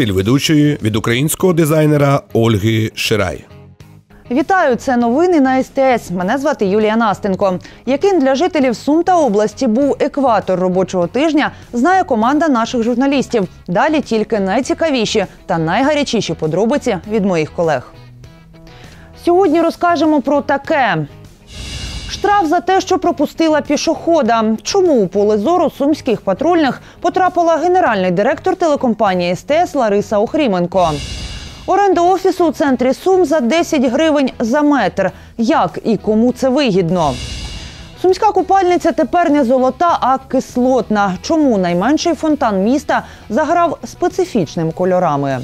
Стиль ведучої від українського дизайнера Ольги Ширай. Вітаю, це новини на СТС. Мене звати Юлія Настенко. Яким для жителів Сум та області був екватор робочого тижня, знає команда наших журналістів. Далі тільки найцікавіші та найгарячіші подробиці від моїх колег. Сьогодні розкажемо про таке. Штраф за те, що пропустила пішохода. Чому у поле зору сумських патрульних потрапила генеральний директор телекомпанії СТС Лариса Охріменко. Оренда офісу у центрі Сум за 10 гривень за метр. Як і кому це вигідно? Сумська купальниця тепер не золота, а кислотна. Чому найменший фонтан міста заграв специфічними кольорами?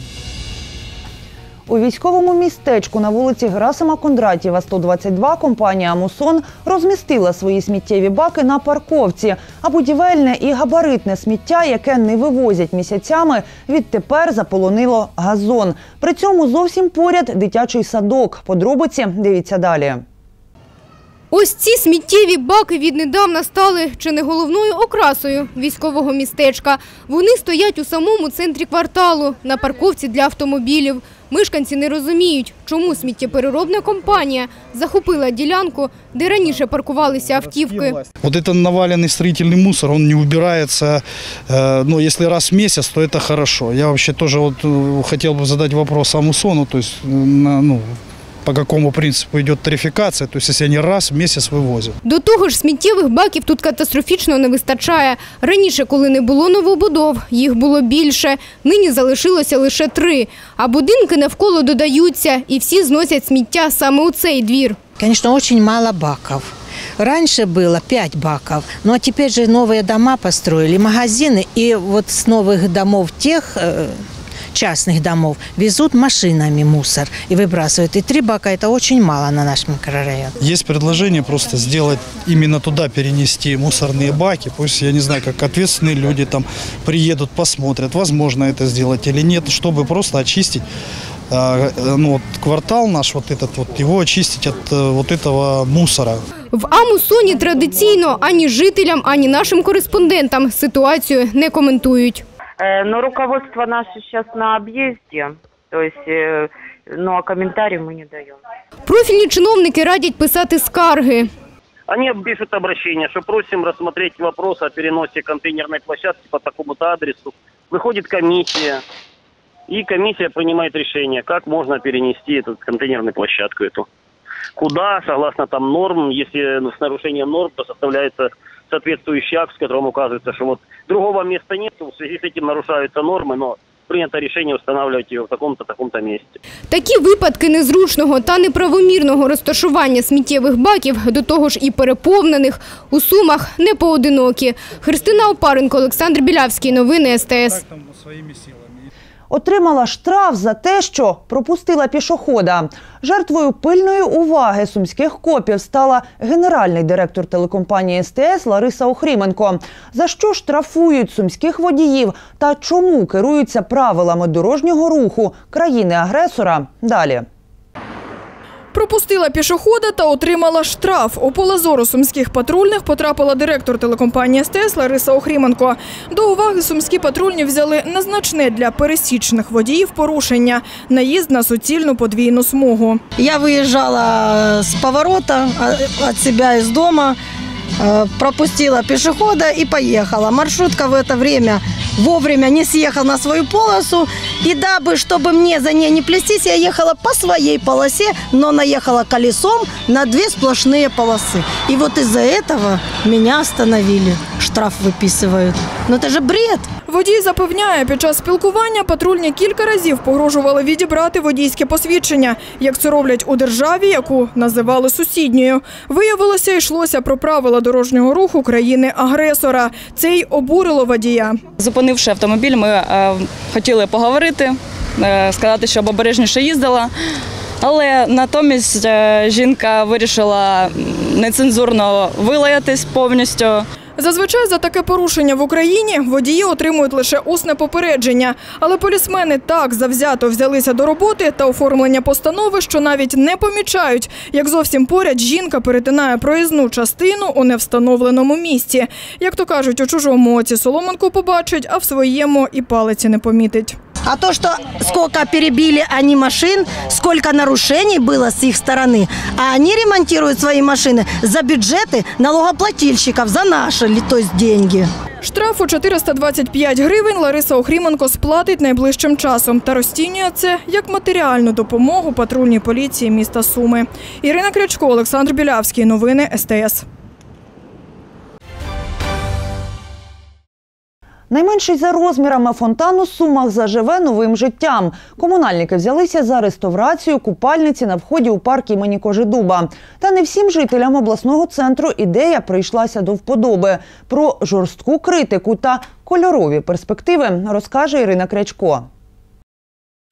У військовому містечку на вулиці Герасима Кондратєва, 122, компанія «Мусон» розмістила свої сміттєві баки на парковці, а будівельне і габаритне сміття, яке не вивозять місяцями, відтепер заполонило газон. При цьому зовсім поряд дитячий садок. Подробиці дивіться далі. Ось ці сміттєві баки віднедавна стали чи не головною окрасою військового містечка. Вони стоять у самому центрі кварталу на парковці для автомобілів. Мешканці не розуміють, чому сміттєпереробна компанія захопила ділянку, де раніше паркувалися автівки. Вот это наваленный строительный мусор, он не убирается, э, ну, если раз в месяц, то это хорошо. Я вообще тоже вот э, хотел бы задать вопрос Амусону, то есть, э, на, ну, по какому принципу идет тарификация, то есть, если они раз в месяц вывозят. До того ж, сміттєвих баків тут катастрофічно не вистачає. Раніше, коли не було новобудов, їх було більше. Нині залишилося лише три. А будинки навколо додаються, і всі зносять сміття саме у цей двір. Конечно, очень мало баков. Раньше было 5 баков, ну а теперь же новые дома построили, магазины, и вот с новых домов тех э, частных домов везут машинами мусор и выбрасывают. И три бака это очень мало на наш микрорайон. Есть предложение просто сделать, именно туда перенести мусорные баки. Пусть, я не знаю, как ответственные люди там приедут, посмотрят, возможно это сделать или нет, чтобы просто очистить э, э, ну, вот квартал наш, вот этот вот, его очистить от э, вот этого мусора. В Амусоні традиційно ані жителям, ані нашим кореспондентам ситуацію не коментують. Э, Но руководство наше сейчас на объезде, то есть, э, ну а комментарий мы не даем. Профільні чиновники радять писати скарги. Они пишут обращение, что просим рассмотреть вопрос о переносе контейнерной площадки по такому-то адресу. Выходит комиссия, и комиссия принимает решение, как можно перенести эту контейнерную площадку эту. Куда, согласно там норм, если ну, с нарушением норм, то составляется соответствующий акт, в котором указывается, что вот другого места нет, в связи с этим нарушаются нормы, но принято решение устанавливать ее в таком-то, таком-то месте. Такі випадки незручного та неправомірного розташування сміттєвих баків, до того ж і переповнених, у Сумах не поодинокі. Христина Опаренко, Олександр Білявський. Новини СТС. Отримала штраф за те, що пропустила пішохода. Жертвою пильної уваги сумських копів стала генеральний директор телекомпанії СТС Лариса Охріменко. За що штрафують сумських водіїв та чому керуються правилами дорожнього руху країни-агресора? Далі. Пропустила пішохода та отримала штраф. У поле зору сумських патрульних потрапила директор телекомпанії СТС Лариса Охріменко. До уваги сумські патрульні взяли незначне для пересічних водіїв порушення – наїзд на суцільну подвійну смугу. Я виїжджала з поворота а, себе дома, э, пропустила пешехода и поехала. Маршрутка в это время вовремя не съехала на свою полосу. И дабы, чтобы мне за ней не плестись, я ехала по своей полосе, но наехала колесом на две сплошные полосы. И вот из-за этого меня остановили. Штраф выписывают. Но это же бред. Водій запевняє, під час спілкування патрульні кілька разів погрожували відібрати водійське посвідчення, як це роблять у державі, яку називали сусідньою. Виявилося, йшлося про правила дорожнього руху країни-агресора. Це й обурило водія. Зупинивши автомобіль, ми е, хотіли поговорити, е, сказати, щоб обережніше їздила. Але натомість е, жінка вирішила нецензурно вилаятись повністю. Зазвичай за таке порушення в Україні водії отримують лише усне попередження. Але полісмени так завзято взялися до роботи та оформлення постанови, що навіть не помічають, як зовсім поряд жінка перетинає проїзну частину у невстановленому місці. Як то кажуть, у чужому оці соломинку побачить, а в своєму і палиці не помітить. А то, что сколько перебили они машин, сколько нарушений было с их стороны, а они ремонтируют свои машины за бюджеты налогоплательщиков, за наши, ли- то есть деньги. Штрафу 425 гривень Лариса Охріменко сплатить найближчим часом та розцінює це як матеріальну допомогу патрульній поліції міста Суми. Ірина Крячко, Олександр Білявський. Новини СТС. Найменший за розмірами фонтан у Сумах заживе новим життям. Комунальники взялися за реставрацію купальниці на вході у парк імені Кожедуба. Та не всім жителям обласного центру ідея прийшлася до вподоби. Про жорстку критику та кольорові перспективи розкаже Ірина Крячко.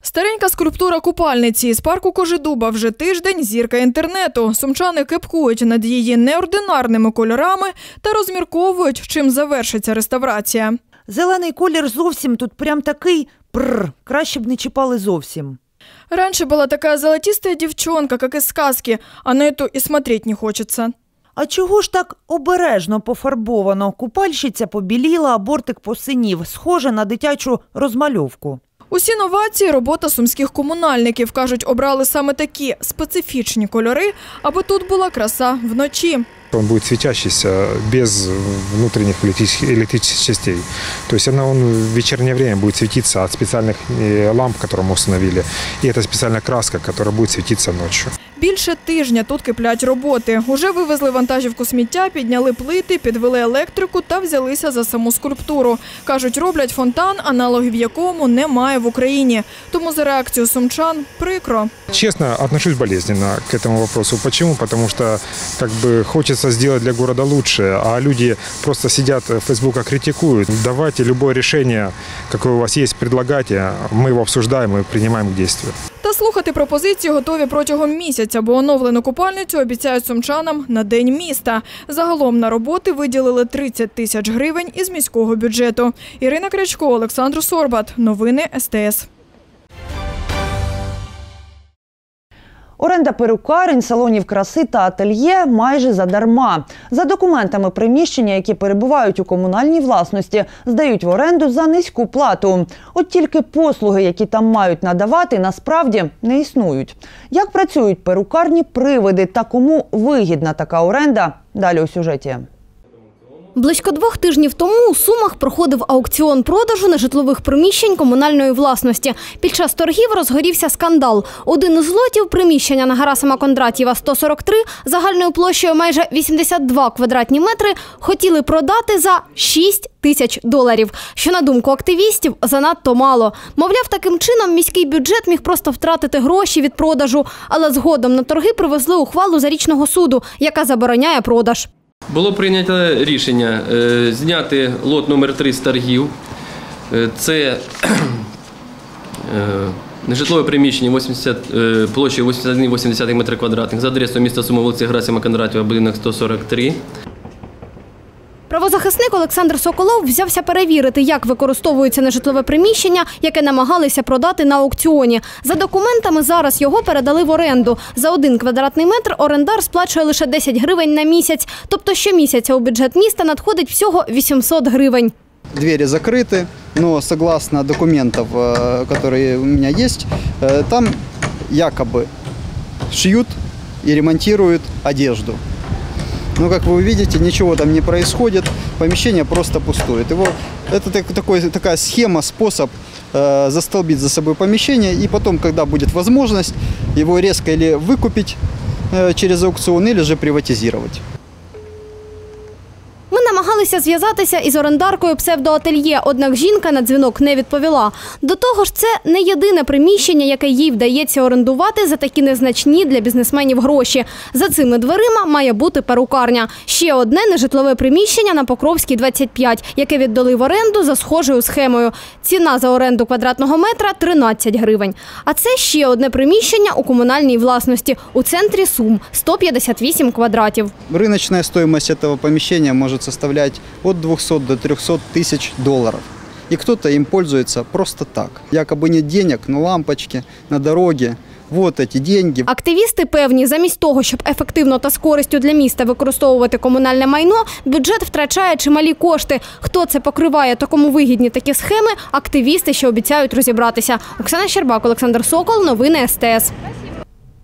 Старенька скульптура купальниці з парку Кожедуба вже тиждень зірка інтернету. Сумчани кепкують над її неординарними кольорами та розмірковують, чим завершиться реставрація. Зелений колір зовсім тут прям такий прр, краще б не чіпали зовсім. Раньше была такая золотистая девчонка, как из сказки, а на эту и смотреть не хочется. А чого ж так обережно пофарбовано? Купальщиця побіліла, а бортик посинів, схоже на дитячу розмальовку. Усі новації – робота сумських комунальників. Кажуть, обрали саме такі специфічні кольори, аби тут була краса вночі. Он будет светящийся без внутренних электрических, электрических частей. То есть она, он в вечернее время будет светиться от специальных э, ламп, которые мы установили. И это специальная краска, которая будет светиться ночью. Більше тижня тут киплять роботи. Уже вивезли вантажівку сміття, підняли плити, підвели електрику та взялися за саму скульптуру. Кажуть, роблять фонтан, аналогів якому немає в Україні. Тому за реакцію сумчан прикро. Честно, отношусь болезненно к этому вопросу. Почему? Потому что как бы хочется сделать для города лучше, а люди просто сидят в фейсбуках, критикуют. Давайте любое решение, какое у вас есть, предлагайте. Мы его обсуждаем и принимаем к действию. Та слухати пропозиції готові протягом місяця, бо оновлену купальницю обіцяють сумчанам на день міста. Загалом на роботи виділили 30 тисяч гривень із міського бюджету. Ірина Крячко, Олександр Сорбат. Новини СТС. Оренда перукарень, салонів краси та ательє майже задарма. За документами приміщення, які перебувають у комунальній власності, здають в оренду за низьку плату. От тільки послуги, які там мають надавати, насправді не існують. Як працюють перукарні привиди та кому вигідна така оренда? Далі у сюжеті. Близько двох тижнів тому у Сумах проходив аукціон продажу нежитлових приміщень комунальної власності. Під час торгів розгорівся скандал. Один із лотів приміщення на Гарасима Кондратєва 143 загальною площею майже 82 квадратні метри хотіли продати за 6 тисяч доларів, що на думку активістів занадто мало. Мовляв, таким чином міський бюджет міг просто втратити гроші від продажу, але згодом на торги привезли ухвалу зарічного суду, яка забороняє продаж. Було прийнято рішення е, зняти лот номер 3 з торгів. Е, Це е, нежитлове приміщення 80, е, площею 81,8 метри квадратних за адресою міста Сумоволиці Грасима Кондратєва, будинок 143. Правозахисник Олександр Соколов взявся перевірити, як використовується нежитлове приміщення, яке намагалися продати на аукціоні. За документами зараз його передали в оренду. За один квадратний метр орендар сплачує лише 10 гривень на місяць. Тобто щомісяця у бюджет міста надходить всього 800 гривень. Двери закрыты, но согласно документов, э, которые у меня есть, э, там якобы шьют и ремонтируют одежду. Но, как вы видите, ничего там не происходит, помещение просто пустует. Его, это так- такой, такая схема, способ э, застолбить за собой помещение, и потом, когда будет возможность, его резко или выкупить э, через аукцион, или же приватизировать. Намагалися зв'язатися із орендаркою псевдоательє, однак жінка на дзвінок не відповіла. До того ж, це не єдине приміщення, яке їй вдається орендувати за такі незначні для бізнесменів гроші. За цими дверима має бути перукарня. Ще одне нежитлове приміщення на Покровській 25, яке віддали в оренду за схожою схемою. Ціна за оренду квадратного метра 13 гривень. А це ще одне приміщення у комунальній власності у центрі Сум 158 квадратів. Рыночная стоимость этого помещения может составлять от 200 до 300 тысяч долларов. И кто-то им пользуется просто так. Якобы нет денег на лампочки, на дороги, вот эти деньги. Активісти певні, замість того, щоб ефективно та з користю для міста використовувати комунальне майно, бюджет втрачає чималі кошти. Хто це покриває та кому вигідні такі схеми? Активісти ще обіцяють розібратися. Оксана Щербак, Олександр Сокол, новини СТС.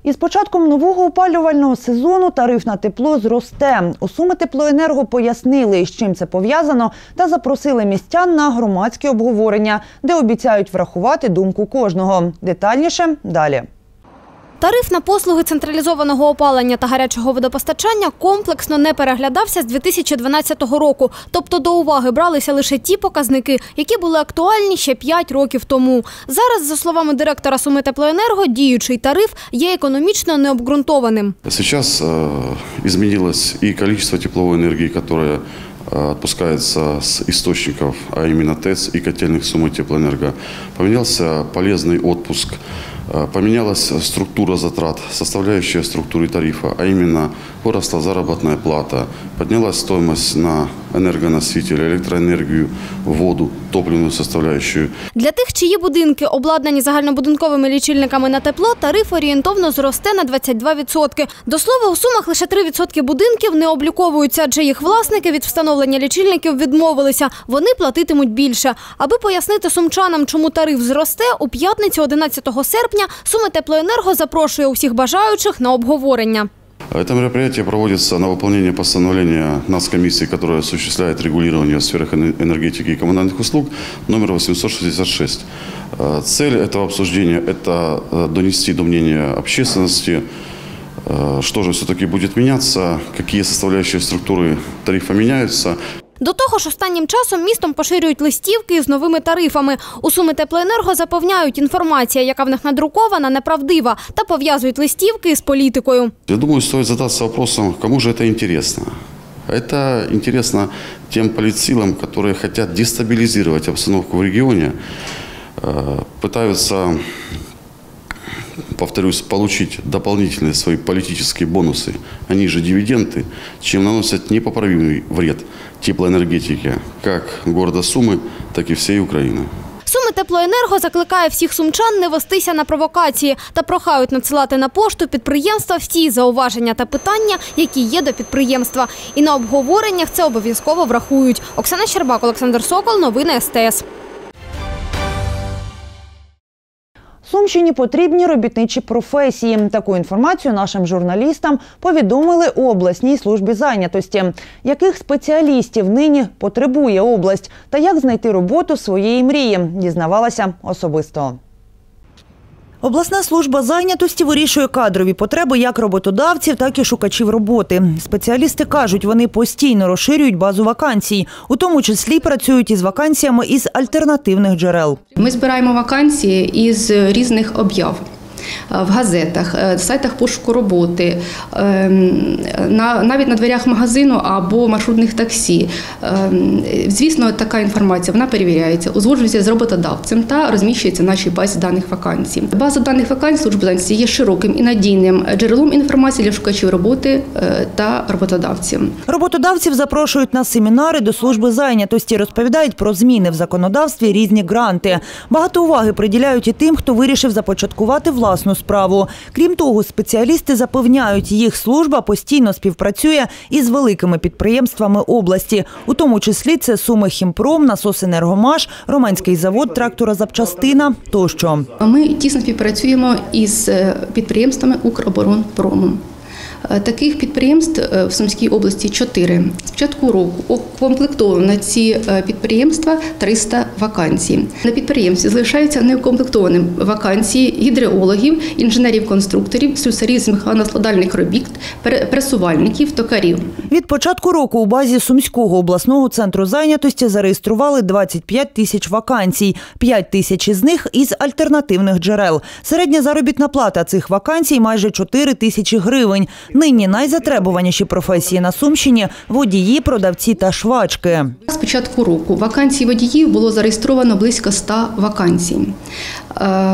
Із початком нового опалювального сезону тариф на тепло зросте. У Суми теплоенерго пояснили, з чим це пов'язано, та запросили містян на громадське обговорення, де обіцяють врахувати думку кожного. Детальніше далі. Тариф на послуги централізованого опалення та гарячого водопостачання комплексно не переглядався з 2012 року. Тобто до уваги бралися лише ті показники, які були актуальні ще 5 років тому. Зараз, за словами директора Суми Теплоенерго, діючий тариф є економічно необґрунтованим. Сейчас э, изменилось и количество тепловой энергии, которое э, отпускается с источников, а именно ТЭЦ и котельных суммы теплоэнерго. Поменялся полезный отпуск, э, поменялась структура затрат, составляющая структуры тарифа, а именно выросла заработная плата, поднялась стоимость на энергоносители, электроэнергию, воду, топливную составляющую. Для тих, чиї будинки обладнані загальнобудинковими лічильниками на тепло, тариф орієнтовно зросте на 22%. До слова, у сумах лише 3% будинків не обліковуються, адже їх власники від встановлення лічильників відмовилися. Вони платитимуть більше. Аби пояснити сумчанам, чому тариф зросте, у п'ятницю 11 серпня Суми Теплоенерго запрошує усіх бажаючих на обговорення. Это мероприятие проводится на выполнение постановления Нацкомиссии, которая осуществляет регулирование в сферах эне- энергетики и коммунальных услуг, номер 866. Э, Цель этого обсуждения – это э, донести до мнения общественности, э, что же все-таки будет меняться, какие составляющие структуры тарифа меняются, До того ж, останнім часом містом поширюють листівки з новими тарифами. У Суми Теплоенерго запевняють, інформація, яка в них надрукована, неправдива, та пов'язують листівки з політикою. Я думаю, стоит задаться вопросом, кому же это интересно. Это интересно тем политсилам, которые хотят дестабилизировать обстановку в регионе, э, пытаются, повторюсь, получить дополнительные свои политические бонусы, они же дивиденды, чем наносят непоправимый вред теплоэнергетике как города Сумы, так и всей Украины. Суми Теплоенерго закликає всіх сумчан не вестися на провокації та прохають надсилати на пошту підприємства всі зауваження та питання, які є до підприємства. І на обговореннях це обов'язково врахують. Оксана Щербак, Олександр Сокол, новини СТС. Сумщині потрібні робітничі професії. Таку інформацію нашим журналістам повідомили у обласній службі зайнятості. Яких спеціалістів нині потребує область та як знайти роботу своєї мрії, дізнавалася особисто. Обласна служба зайнятості вирішує кадрові потреби як роботодавців, так і шукачів роботи. Спеціалісти кажуть, вони постійно розширюють базу вакансій, у тому числі працюють із вакансіями із альтернативних джерел. Ми збираємо вакансії із різних об'яв. Е, В газетах, е, сайтах пошуку роботи, на- навіть на дверях магазину або маршрутних таксі. Звісно, така інформація вона перевіряється, узгоджується з роботодавцем та розміщується в нашій базі даних вакансій. База даних вакансій служби зайнятості є широким і надійним джерелом інформації для шукачів роботи е, та роботодавців. Роботодавців запрошують на семінари до служби зайнятості, розповідають про зміни в законодавстві, різні гранти. Багато уваги приділяють і тим, хто вирішив започаткувати власну справу. Крім того, спеціалісти запевняють, їх служба постійно співпрацює із великими підприємствами області, у тому числі це Суми Хімпром, Насосенергомаш, Романський завод трактора запчастина тощо. Ми тісно співпрацюємо із е, підприємствами Укроборонпрому. Е, Таких підприємств е, в Сумській області чотири. З початку року укомплектовано на ці е, підприємства 300 вакансій. На підприємстві залишаються неукомплектованим вакансії гідреологів, інженерів-конструкторів, слюсарів з механоскладальних робіт, пресувальників, токарів. Від початку року у базі Сумського обласного центру зайнятості зареєстрували 25 тисяч вакансій, 5 тисяч із них із альтернативних джерел. Середня заробітна плата цих вакансій майже 4 тисячі гривень. Нині найзатребуваніші професії на Сумщині – водії, продавці та швачки. З початку року вакансій водіїв було зареєстровано близько 100 вакансій. Е,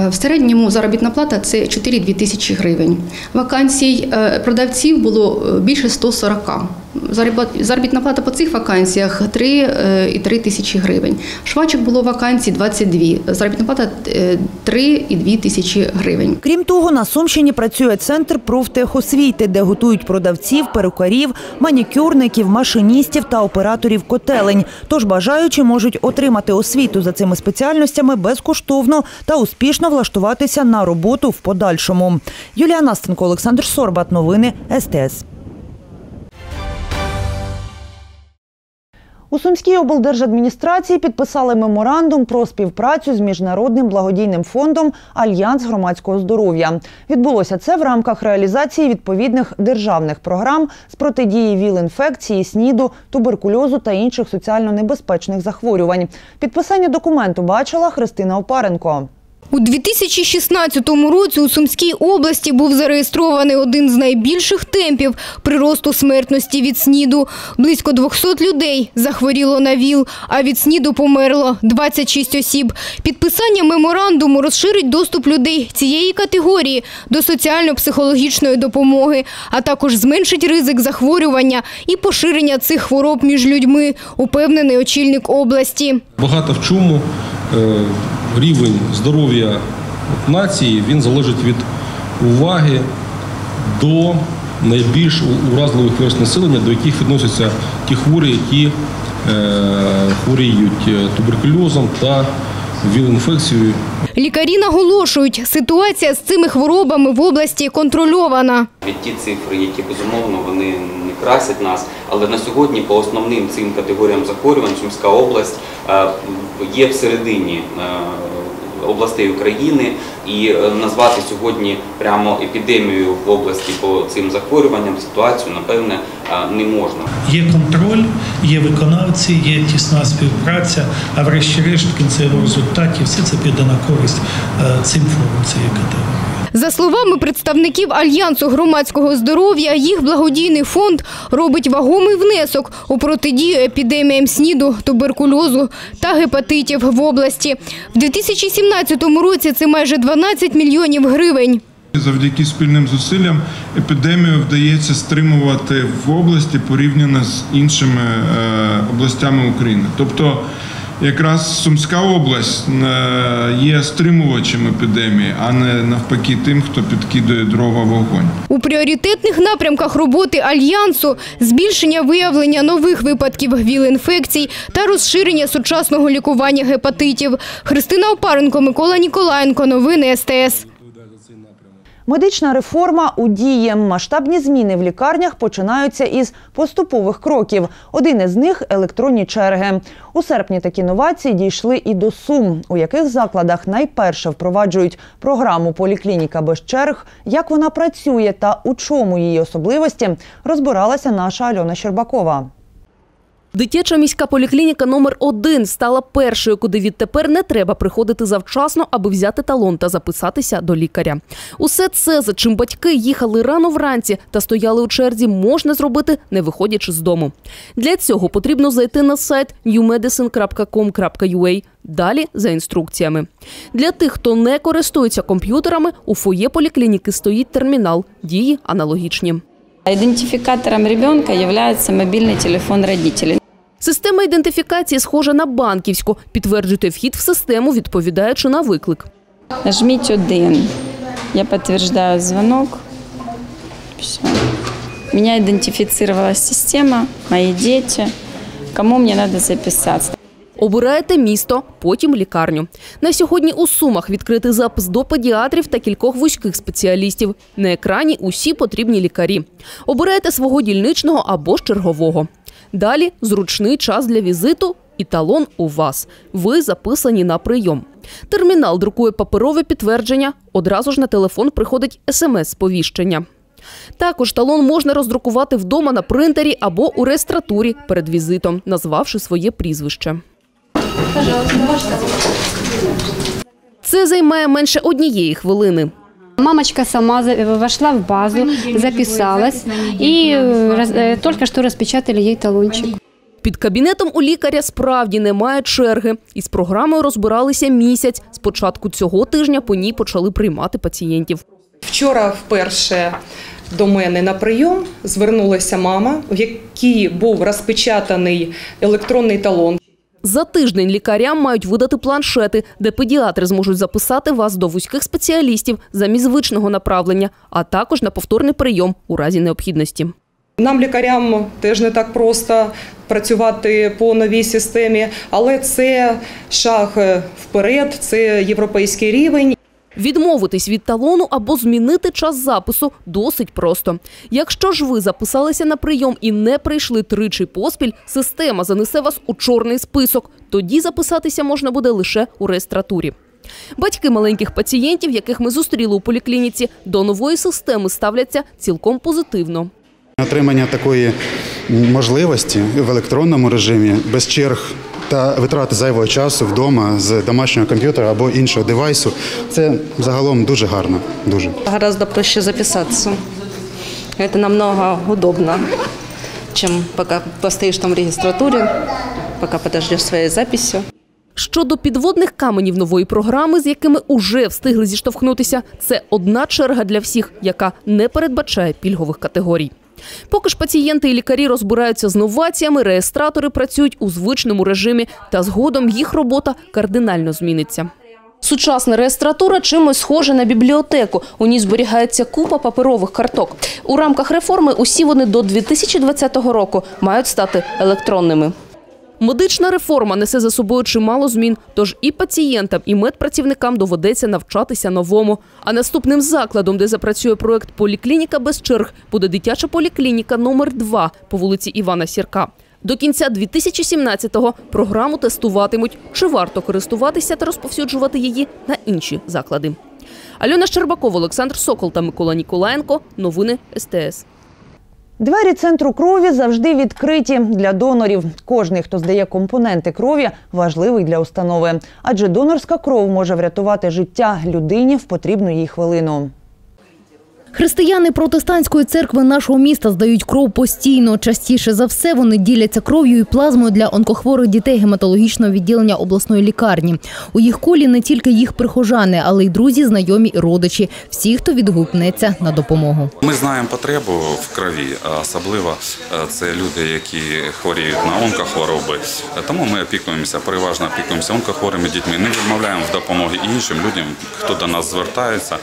В середньому заробітна плата це 4-2 тисячі гривень. Вакансій е, продавців було е, більше 140. Заработ- Заробітна плата по цих вакансіях 3,3 тисячі гривень. Швачок було вакансій 22. Заробітна плата е, 3,2 тисячі гривень. Крім того, на Сумщині працює центр профтехосвіти, де готують продавців, перукарів, манікюрників, машиністів та операторів котелень. Тож бажаючі можуть отримати освіту за цими спеціальностями безкоштовно та успішно влаштуватися на роботу в подальшому. Юлія Настенко, Олександр Сорбат. Новини СТС. У Сумській облдержадміністрації підписали меморандум про співпрацю з міжнародним благодійним фондом Альянс громадського здоров'я. Відбулося це в рамках реалізації відповідних державних програм з протидії ВІЛ-інфекції, СНІДу, туберкульозу та інших соціально небезпечних захворювань. Підписання документу бачила Христина Опаренко. У 2016 році у Сумській області був зареєстрований один з найбільших темпів приросту смертності від СНІДу. Близько 200 людей захворіло на ВІЛ, а від СНІДу померло 26 осіб. Підписання меморандуму розширить доступ людей цієї категорії до соціально-психологічної допомоги, а також зменшить ризик захворювання і поширення цих хвороб між людьми, упевнений очільник області. Багато в чому е, рівень здоров'я нації він залежить від уваги до найбільш уразливих верст населення, до яких відносяться ті хворі, які е, хворіють е, туберкульозом та ВІЛ-інфекцією. Лікарі наголошують, ситуація з цими хворобами в області контрольована. Від ті цифри, які безумовно вони красять нас, але на сьогодні по основним цим категоріям захворювань Сумська область е, є всередині е, областей України, і е, назвати сьогодні прямо епідемію в області по цим захворюванням ситуацію напевне не можна. Є контроль, є виконавці, є тісна співпраця, а врешті-решт в кінцевому результаті все це піде на користь цим цієї категорії. За словами представників Альянсу громадського здоров'я, їх благодійний фонд робить вагомий внесок у протидію епідеміям СНІДу, туберкульозу та гепатитів в області. В 2017 році це майже 12 мільйонів гривень. Завдяки спільним зусиллям епідемію вдається стримувати в області порівняно з іншими е, областями України. Тобто, якраз Сумська область е, є стримувачем епідемії, а не навпаки тим, хто підкидує дрова вогонь. У пріоритетних напрямках роботи Альянсу збільшення виявлення нових випадків гвіл-інфекцій та розширення сучасного лікування гепатитів. Христина Опаренко, Микола Ніколаєнко. Новини СТС. Медична реформа у дії. Масштабні зміни в лікарнях починаються із поступових кроків. Один із них електронні черги. У серпні такі новації дійшли і до Сум, у яких закладах найперше впроваджують програму Поліклініка без черг. Як вона працює та у чому її особливості, розбиралася наша Альона Щербакова. Дитяча міська поліклініка номер 1 стала першою, куди відтепер не треба приходити завчасно, аби взяти талон та записатися до лікаря. Усе це, за чим батьки їхали рано вранці та стояли у черзі, можна зробити, не виходячи з дому. Для цього потрібно зайти на сайт newmedicine.com.ua, Далі за інструкціями. Для тих, хто не користується комп'ютерами, у фоє поліклініки стоїть термінал. Дії аналогічні. Идентификатором ребенка является мобильный телефон родителей. Система ідентифікації схожа на банківську. Підтверджуйте вхід в систему, відповідаючи на виклик. Нажмите один. Я подтверждаю звонок. Все. Меня идентифицировала система, мои дети. Кому мне надо записаться? Обираєте місто, потім лікарню. На сьогодні у Сумах відкритий запис до педіатрів та кількох вузьких спеціалістів. На екрані усі потрібні лікарі. Обираєте свого дільничного або ж чергового. Далі зручний час для візиту і талон у вас. Ви записані на прийом. Термінал друкує паперове підтвердження. Одразу ж на телефон приходить смс-сповіщення. Також талон можна роздрукувати вдома на принтері або у реєстратурі перед візитом, назвавши своє прізвище. Це займає менше однієї хвилини. Мамочка сама вошла в базу, записалась и э, раз- э, только что талончик. Під кабінетом у лікаря справді немає черги. Із програмою розбиралися місяць. З початку цього тижня по ній почали приймати пацієнтів. Вчора вперше до мене на прийом звернулася мама, в якій був розпечатаний електронний талон. За тиждень лікарям мають видати планшети, де педіатри зможуть записати вас до вузьких спеціалістів замість звичного направлення, а також на повторний прийом у разі необхідності. Нам, лікарям, теж не так просто працювати по новій системі, але це шаг вперед, це європейський рівень. Відмовитись від талону або змінити час запису досить просто. Якщо ж ви записалися на прийом і не прийшли тричі поспіль, система занесе вас у чорний список. Тоді записатися можна буде лише у реєстратурі. Батьки маленьких пацієнтів, яких ми зустріли у поліклініці, до нової системи ставляться цілком позитивно. Отримання такої можливості в електронному режимі без черг та витрати зайвого часу вдома з домашнього комп'ютера або іншого девайсу це загалом дуже гарно. Дуже гораздо проще записаться. Это намного удобно, чем пока постоишь там в регистратуре, пока подождешь своей записи. Щодо підводних каменів нової програми, з якими уже встигли зіштовхнутися, це одна черга для всіх, яка не передбачає пільгових категорій. Поки ж пацієнти і лікарі розбираються з новаціями, реєстратори працюють у звичному режимі, та згодом їх робота кардинально зміниться. Сучасна реєстратура чимось схожа на бібліотеку. У ній зберігається купа паперових карток. У рамках реформи усі вони до 2020 року мають стати електронними. Медична реформа несе за собою чимало змін, тож і пацієнтам, і медпрацівникам доведеться навчатися новому. А наступним закладом, де запрацює проект Поліклініка без черг, буде дитяча поліклініка номер 2 по вулиці Івана Сірка. До кінця 2017-го програму тестуватимуть, чи варто користуватися та розповсюджувати її на інші заклади. Альона Щербакова, Олександр Сокол та Микола Ніколаєнко. Новини СТС. Двері центру крові завжди відкриті для донорів. Кожний, хто здає компоненти крові, важливий для установи, адже донорська кров може врятувати життя людині в потрібну їй хвилину. Християни протестантської церкви нашого міста здають кров постійно. Частіше за все вони діляться кров'ю і плазмою для онкохворих дітей гематологічного відділення обласної лікарні. У їх колі не тільки їх прихожани, але й друзі, знайомі і родичі. Всі, хто відгукнеться на допомогу. Ми знаємо потребу в крові, особливо е, це люди, які хворіють на онкохвороби. Тому ми опікуємося, переважно опікуємося онкохворими дітьми. Не відмовляємо в допомогі іншим людям, хто до нас звертається.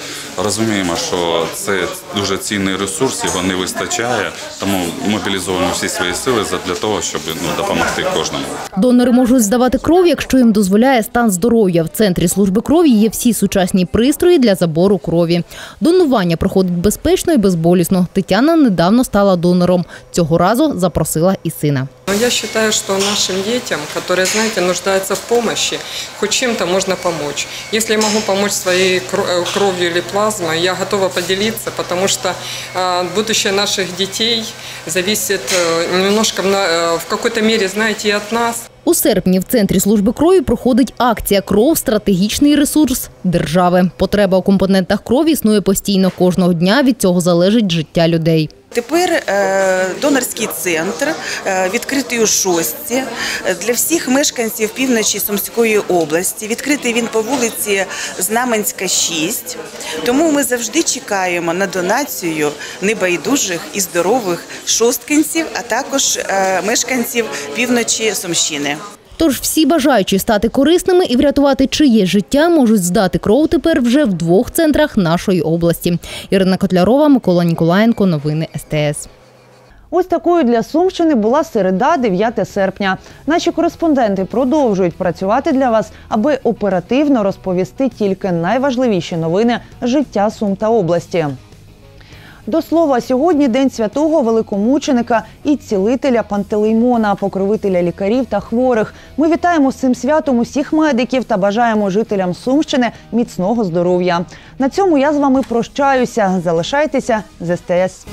Розуміємо, що це дуже цінний ресурс, його не вистачає, тому мобілізуємо всі свої сили для того, щоб ну, допомогти кожному. Донори можуть здавати кров, якщо їм дозволяє стан здоров'я. В центрі служби крові є всі сучасні пристрої для забору крові. Донування проходить безпечно і безболісно. Тетяна недавно стала донором. Цього разу запросила і сина. Но я считаю, что нашим детям, которые, знаете, нуждаются в помощи, хоть чем-то можно помочь. Если я могу помочь своей кровью или плазмой, я готова поделиться, потому что будущее наших детей зависит немножко в какой-то мере, знаете, и от нас. У серпні в центрі служби крові проходить акція Кров стратегічний ресурс держави. Потреба у компонентах крові існує постійно кожного дня. Від цього залежить життя людей. Тепер е, донорський центр е, відкритий у шостці для всіх мешканців півночі Сумської області. Відкритий він по вулиці Знаменська, 6. Тому ми завжди чекаємо на донацію небайдужих і здорових шосткинців, а також е, мешканців півночі Сумщини. Тож всі бажаючі стати корисними і врятувати чиє життя можуть здати кров тепер вже в двох центрах нашої області. Ірина Котлярова, Микола Ніколаєнко. Новини СТС. Ось такою для Сумщини була середа, 9 серпня. Наші кореспонденти продовжують працювати для вас, аби оперативно розповісти тільки найважливіші новини життя Сум та області. До слова, сьогодні день святого великомученика і цілителя Пантелеймона, покровителя лікарів та хворих. Ми вітаємо з цим святом усіх медиків та бажаємо жителям Сумщини міцного здоров'я. На цьому я з вами прощаюся. Залишайтеся з СТС.